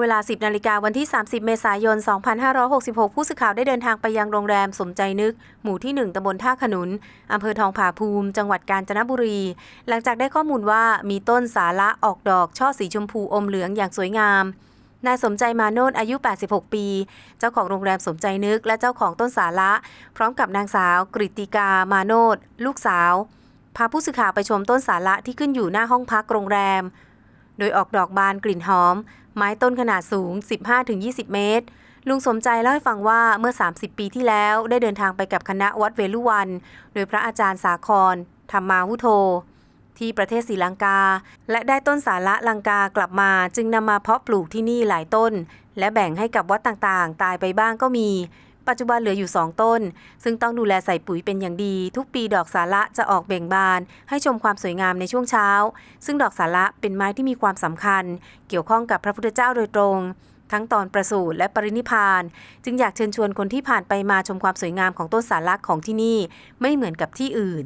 เวลา 10 นาฬิกาวันที่ 30 เมษายน 2566 ผู้สื่อข่าวได้เดินทางไปยังโรงแรมสมใจนึก หมู่ที่ 1ตำบลท่าขนุน อำเภอทองผาภูมิ จังหวัดกาญจนบุรี หลังจากได้ข้อมูลว่ามีต้นสาระออกดอก ช่อสีชมพูอมเหลืองอย่างสวยงามนายสมใจมาโนดอายุ 86 ปี เจ้าของโรงแรมสมใจนึกและเจ้าของต้นสาระ พร้อมกับนางสาว กริติกามาโนดลูกสาว พาผู้สื่อข่าวไปชมต้นสาระที่ขึ้นอยู่หน้าห้องพักโรงแรม โดยออกดอกบานกลิ่นหอม ไม้ต้นขนาดสูง 15-20 เมตร ลุงสมใจเล่าให้ฟังว่าเมื่อ 30 ปีที่แล้วได้เดินทางไปกับคณะวัดเวลุวัน โดยพระอาจารย์สาคร ธรรมาวุโทที่ประเทศศรีลังกา และได้ต้นสาระลังกากลับมาจึงนำมาเพาะปลูกที่นี่หลายต้น และแบ่งให้กับวัดต่างๆ ตายไปบ้างก็มี ปัจจุบันเหลืออยู่ 2 ต้น ซึ่งต้องดูแลใส่ปุ๋ยเป็นอย่างดี ทุกปีดอกสาระจะออกเบ่งบาน ให้ชมความสวยงามในช่วงเช้า ซึ่งดอกสาระเป็นไม้ที่มีความสำคัญ เกี่ยวข้องกับพระพุทธเจ้าโดยตรงทั้งตอนประสูติและปรินิพาน จึงอยากเชิญชวนคนที่ผ่านไปมาชมความสวยงามของต้นสาระของที่นี่ ไม่เหมือนกับที่อื่น